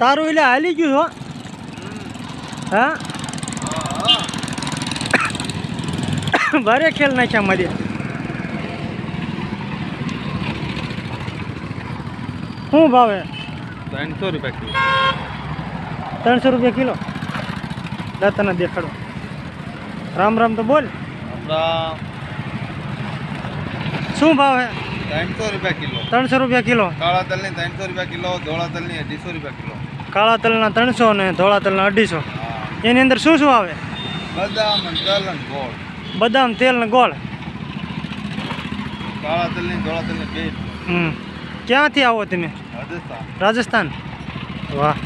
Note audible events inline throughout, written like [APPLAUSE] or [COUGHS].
तार वाले आली जो हो हाँ [COUGHS] बारे खेलना क्या मजे हूँ भाव है तीन सौ रुपये किलो तीन सौ रुपये किलो लेते ना देख लो राम राम तो बोल राम शू भाव है तीन सौ रुपये किलो तीन सौ रुपये किलो काला तल तीन सौ रुपये किलो धोला तल नहीं है किलो કાળા તલના 300 ને ધોળા તલના 250 એની અંદર શું શું આવે બદામ અને તલનો ગોળ બદામ તેલ ને ગોળ કાળા તલ ની ધોળા તલ ને કેમ શું ક્યાં થી આવો તમે રાજસ્થાન વાહ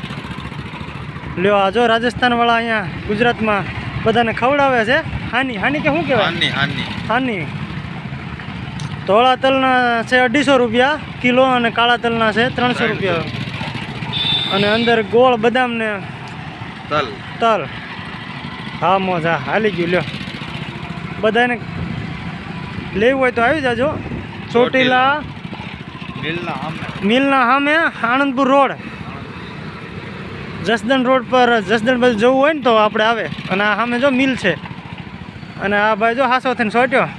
લ્યો આજો રાજસ્થાન વાળા અહીંયા ગુજરાત માં બધાને ખવડાવે છે હાની હાની કે શું કહેવાય હાની હાની હાની ધોળા તલ ના છે 250 રૂપિયા કિલો અને કાળા તલ ના છે 300 રૂપિયા અને અંદર ગોળ બદામ ને તલ તલ હા મોજા હાલી ગયું લ્યો બધાને લેવું હોય તો આવી જાજો ચોટીલા મિલના સામે આણંદપુર રોડ જસદણ રોડ પર જસદણ બાજુ જવું હોય ને તો આપણે આવે અને આ સામે જો મિલ છે અને આ ભાઈ જો હાસો થઈને સોટ્યો [LAUGHS]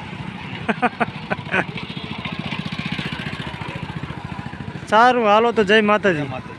સારું હાલો તો જય માતાજી માતા